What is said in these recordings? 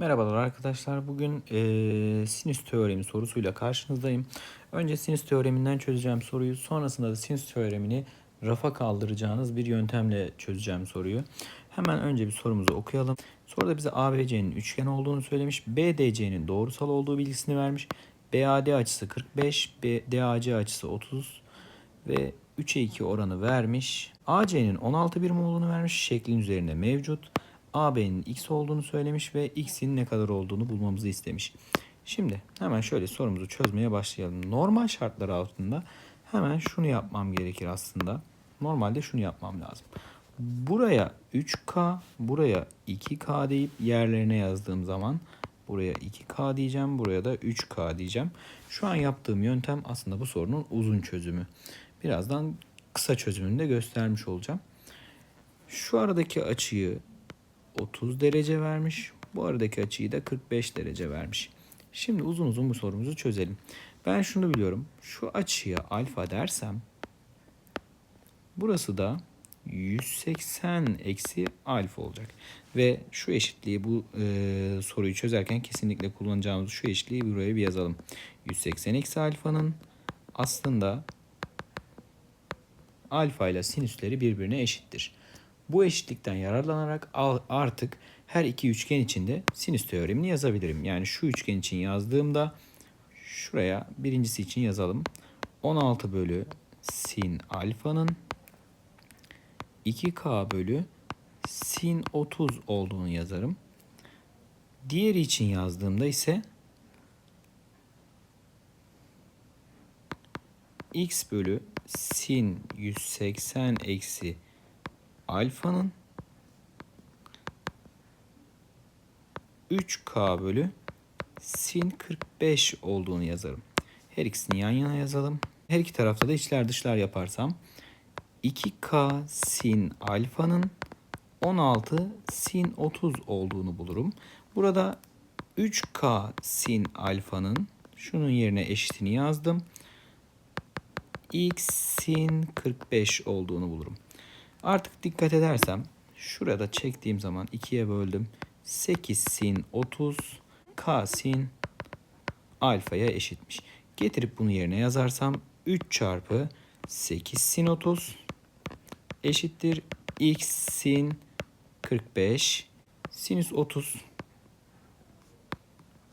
Merhabalar arkadaşlar. Bugün eee, sinüs teoremi sorusuyla karşınızdayım. Önce sinüs teoreminden çözeceğim soruyu. Sonrasında da sinüs teoremini rafa kaldıracağınız bir yöntemle çözeceğim soruyu. Hemen önce bir sorumuzu okuyalım. Soruda bize ABC'nin üçgen olduğunu söylemiş. BDC'nin doğrusal olduğu bilgisini vermiş. BAD açısı 45, BDAC açısı 30 ve 3'e 2 oranı vermiş. AC'nin 16 birim olduğunu vermiş. Şeklin üzerinde mevcut. AB'nin x olduğunu söylemiş ve x'in ne kadar olduğunu bulmamızı istemiş. Şimdi hemen şöyle sorumuzu çözmeye başlayalım. Normal şartlar altında hemen şunu yapmam gerekir aslında. Normalde şunu yapmam lazım. Buraya 3K, buraya 2K deyip yerlerine yazdığım zaman buraya 2K diyeceğim, buraya da 3K diyeceğim. Şu an yaptığım yöntem aslında bu sorunun uzun çözümü. Birazdan kısa çözümünü de göstermiş olacağım. Şu aradaki açıyı 30 derece vermiş. Bu aradaki açıyı da 45 derece vermiş. Şimdi uzun uzun bu sorumuzu çözelim. Ben şunu biliyorum. Şu açıya alfa dersem burası da 180 eksi alfa olacak. Ve şu eşitliği bu e, soruyu çözerken kesinlikle kullanacağımız şu eşitliği buraya bir yazalım. 180 eksi alfanın aslında alfa ile sinüsleri birbirine eşittir. Bu eşitlikten yararlanarak artık her iki üçgen içinde sinüs teoremini yazabilirim. Yani şu üçgen için yazdığımda şuraya birincisi için yazalım. 16 bölü sin alfanın 2k bölü sin 30 olduğunu yazarım. Diğeri için yazdığımda ise x bölü sin 180 eksi alfanın 3k bölü sin 45 olduğunu yazarım. Her ikisini yan yana yazalım. Her iki tarafta da içler dışlar yaparsam 2k sin alfanın 16 sin 30 olduğunu bulurum. Burada 3k sin alfanın şunun yerine eşitini yazdım. x sin 45 olduğunu bulurum. Artık dikkat edersem şurada çektiğim zaman 2'ye böldüm. 8 sin 30 k sin alfaya eşitmiş. Getirip bunu yerine yazarsam 3 çarpı 8 sin 30 eşittir x sin 45 sinüs 30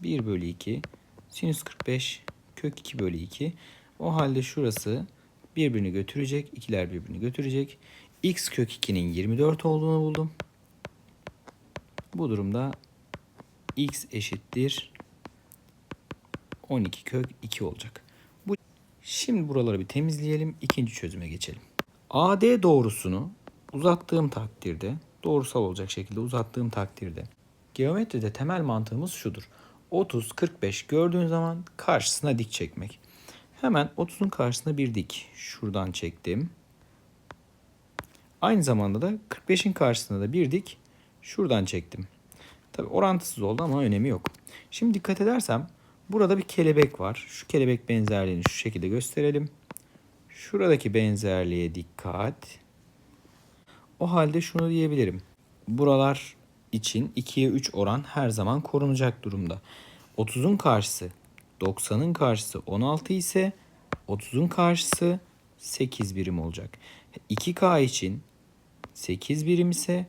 1 bölü 2 sinüs 45 kök 2 bölü 2 o halde şurası birbirini götürecek ikiler birbirini götürecek x kök 2'nin 24 olduğunu buldum. Bu durumda x eşittir 12 kök 2 olacak. Bu Şimdi buraları bir temizleyelim. ikinci çözüme geçelim. AD doğrusunu uzattığım takdirde doğrusal olacak şekilde uzattığım takdirde geometride temel mantığımız şudur. 30 45 gördüğün zaman karşısına dik çekmek. Hemen 30'un karşısına bir dik. Şuradan çektim. Aynı zamanda da 45'in karşısına da bir dik şuradan çektim. Tabi orantısız oldu ama önemi yok. Şimdi dikkat edersem burada bir kelebek var. Şu kelebek benzerliğini şu şekilde gösterelim. Şuradaki benzerliğe dikkat. O halde şunu diyebilirim. Buralar için 2'ye 3 oran her zaman korunacak durumda. 30'un karşısı 90'ın karşısı 16 ise 30'un karşısı 8 birim olacak. 2K için 8 birim ise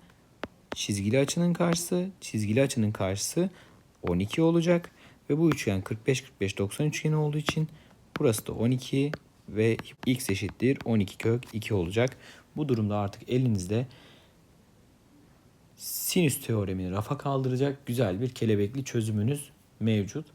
çizgili açının karşısı, çizgili açının karşısı 12 olacak. Ve bu üçgen 45-45-90 üçgeni olduğu için burası da 12 ve x eşittir 12 kök 2 olacak. Bu durumda artık elinizde sinüs teoremini rafa kaldıracak güzel bir kelebekli çözümünüz mevcut.